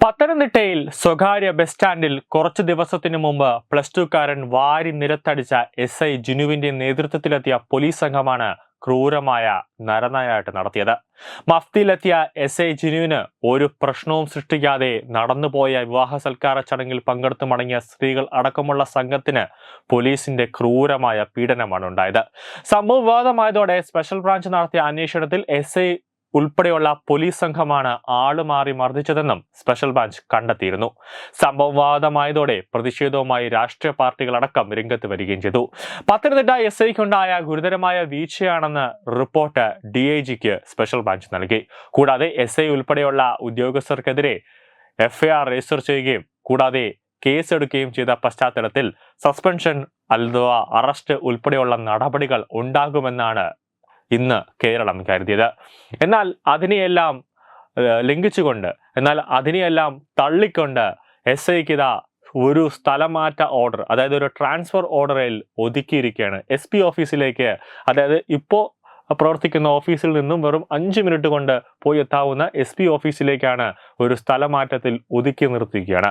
പത്തനംതിട്ടയിൽ സ്വകാര്യ ബസ് സ്റ്റാൻഡിൽ കുറച്ചു ദിവസത്തിനു മുമ്പ് പ്ലസ് ടുക്കാരൻ വാരി നിരത്തടിച്ച എസ് ഐ ജിനുവിന്റെ നേതൃത്വത്തിലെത്തിയ പോലീസ് സംഘമാണ് ക്രൂരമായ നരനായാട്ട് നടത്തിയത്. മഫ്തിയിലെത്തിയ എസ് ഐ ജിനുവിന് ഒരു പ്രശ്നവും സൃഷ്ടിക്കാതെ നടന്നുപോയ വിവാഹ സൽക്കാര ചടങ്ങിൽ പങ്കെടുത്തു മടങ്ങിയ സ്ത്രീകൾ അടക്കമുള്ള സംഘത്തിന് പോലീസിന്റെ ക്രൂരമായ പീഡനമാണ് ഉണ്ടായത്. സംഭവ വിവാദമായതോടെ സ്പെഷ്യൽ ബ്രാഞ്ച് നടത്തിയ അന്വേഷണത്തിൽ എസ് ഐ ഉൾപ്പെടെയുള്ള പോലീസ് സംഘമാണ് ആളുമാറി മർദ്ദിച്ചതെന്നും സ്പെഷ്യൽ ബ്രാഞ്ച് കണ്ടെത്തിയിരുന്നു. സംഭവവാദമായതോടെ പ്രതിഷേധവുമായി രാഷ്ട്രീയ പാർട്ടികളടക്കം രംഗത്ത് വരികയും ചെയ്തു. പത്തനംതിട്ട എസ് ഐക്കുണ്ടായ ഗുരുതരമായ വീഴ്ചയാണെന്ന് റിപ്പോർട്ട് ഡി ഐ ജിക്ക് സ്പെഷ്യൽ ബ്രാഞ്ച് നൽകി. കൂടാതെ എസ് ഐ ഉൾപ്പെടെയുള്ള ഉദ്യോഗസ്ഥർക്കെതിരെ എഫ്ഐആർ രജിസ്റ്റർ ചെയ്യുകയും കൂടാതെ കേസെടുക്കുകയും ചെയ്ത പശ്ചാത്തലത്തിൽ സസ്പെൻഷൻ അഥവാ അറസ്റ്റ് ഉൾപ്പെടെയുള്ള നടപടികൾ ഉണ്ടാകുമെന്നാണ് ഇന്ന് കേരളം കരുതിയത്. എന്നാൽ അതിനെയെല്ലാം ലംഘിച്ചുകൊണ്ട് എന്നാൽ അതിനെയെല്ലാം തള്ളിക്കൊണ്ട് എസ് ഐക്ക് ഇതാ ഒരു സ്ഥലമാറ്റ ഓർഡർ അതായത് ഒരു ട്രാൻസ്ഫർ ഓർഡറിൽ ഒതുക്കിയിരിക്കുകയാണ്. എസ് പി ഓഫീസിലേക്ക് അതായത് ഇപ്പോൾ പ്രവർത്തിക്കുന്ന ഓഫീസിൽ നിന്നും വെറും അഞ്ച് മിനിറ്റ് കൊണ്ട് പോയി എത്താവുന്ന എസ് പി ഓഫീസിലേക്കാണ് ഒരു സ്ഥലമാറ്റത്തിൽ ഒതുക്കി നിർത്തിയിരിക്കുകയാണ്.